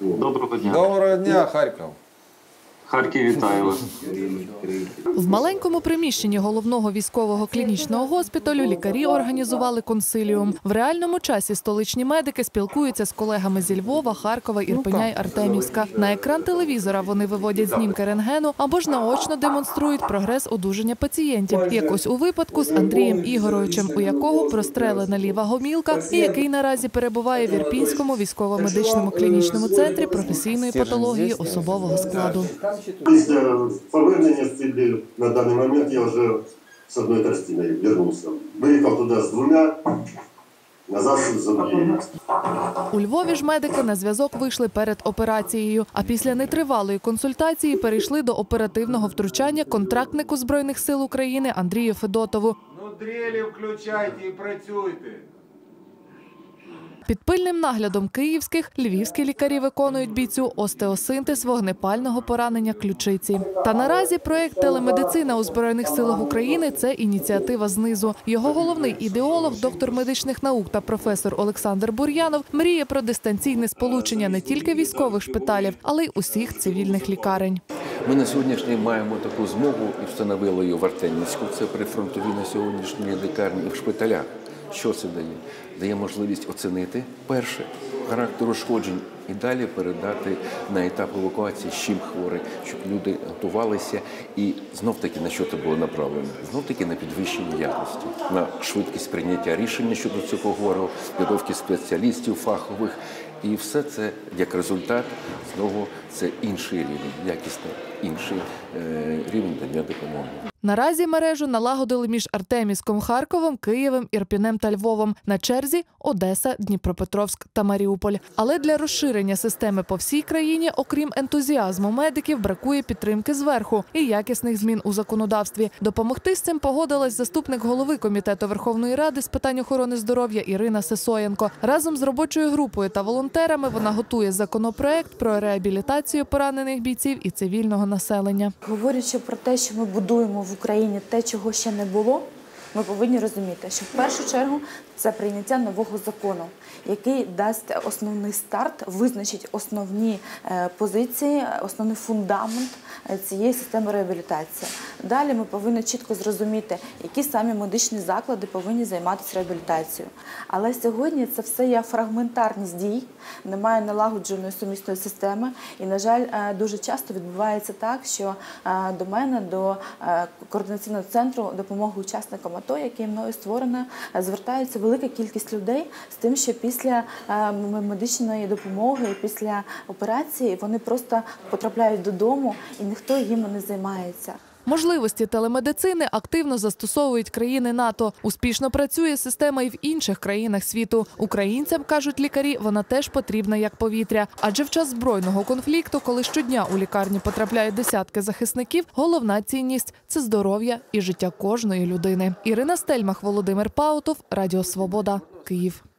Доброго дня. Доброго дня, Харків. Харків вітаю вас. В маленькому приміщенні головного військового клінічного госпіталю лікарі організували консиліум. В реальному часі столичні медики спілкуються з колегами зі Львова, Харкова, Ірпеня й Артемівська. На екран телевізора вони виводять знімки рентгену або ж наочно демонструють прогрес одужання пацієнтів. Як ось у випадку з Андрієм Ігоровичем, у якого прострелена ліва гомілка, і який наразі перебуває в Ірпінському військово-медичному клінічному центрі професійної патології особового складу. Після повернення з Сибірі на даний момент я вже з одною тростиною вернувся. Виїхав туди з двома, назад з однією. У Львові ж медики на зв'язок вийшли перед операцією. А після нетривалої консультації перейшли до оперативного втручання контрактнику збройних сил України Андрію Федотову. Ну, дрелі включайте і працюйте. Під пильним наглядом київських львівські лікарі виконують бійцю остеосинтез вогнепального поранення ключиці. Та наразі проект телемедицина у збройних силах України це ініціатива знизу. Його головний ідеолог, доктор медичних наук та професор Олександр Бур'янов мріє про дистанційне сполучення не тільки військових шпиталів, але й усіх цивільних лікарень. Ми на сьогоднішній маємо таку змогу і встановили її в Артемівську. Це прифронтові на сьогоднішній лікарні і в шпиталях. Що це дає? Дає можливість оцінити перше характер ушкоджень і далі передати на етап евакуації, з чим хворий, щоб люди готувалися і знов таки на що це було направлено? Знов таки на підвищення якості, на швидкість прийняття рішення щодо цього хворого, підготовки спеціалістів фахових. І все це як результат знову це інший рівень, якісно інший е, рівень надання допомоги. Наразі мережу налагодили між Артемівськом, Харковом, Києвом, Ірпінем та Львовом. На черзі Одеса, Дніпропетровськ та Маріуполь. Але для розширення системи по всій країні, окрім ентузіазму медиків, бракує підтримки зверху і якісних змін у законодавстві. Допомогти з цим погодилась заступник голови комітету Верховної Ради з питань охорони здоров'я Ірина Сесоєнко. Разом з робочою групою та волонтерами вона готує законопроект про реабілітацію поранених бійців і цивільного населення. Говорячи про те, що ми будуємо в Україні те, чого ще не було, ми повинні розуміти, що в першу чергу це прийняття нового закону, який дасть основний старт, визначить основні е, позиції, основний фундамент е, цієї системи реабілітації. Далі ми повинні чітко зрозуміти, які самі медичні заклади повинні займатися реабілітацією. Але сьогодні це все є фрагментарність дій, немає налагодженої сумісної системи. І, на жаль, е, дуже часто відбувається так, що е, до мене, до е, координаційного центру допомоги учасникам АТО, який мною створено, звертаються велика кількість людей з тим, що після медичної допомоги, після операції вони просто потрапляють додому і ніхто їм не займається. Можливості телемедицини активно застосовують країни НАТО. Успішно працює система і в інших країнах світу. Українцям кажуть лікарі, вона теж потрібна як повітря. Адже в час збройного конфлікту, коли щодня у лікарні потрапляють десятки захисників, головна цінність це здоров'я і життя кожної людини. Ірина Стельмах, Володимир Паутов, Радіо Свобода, Київ.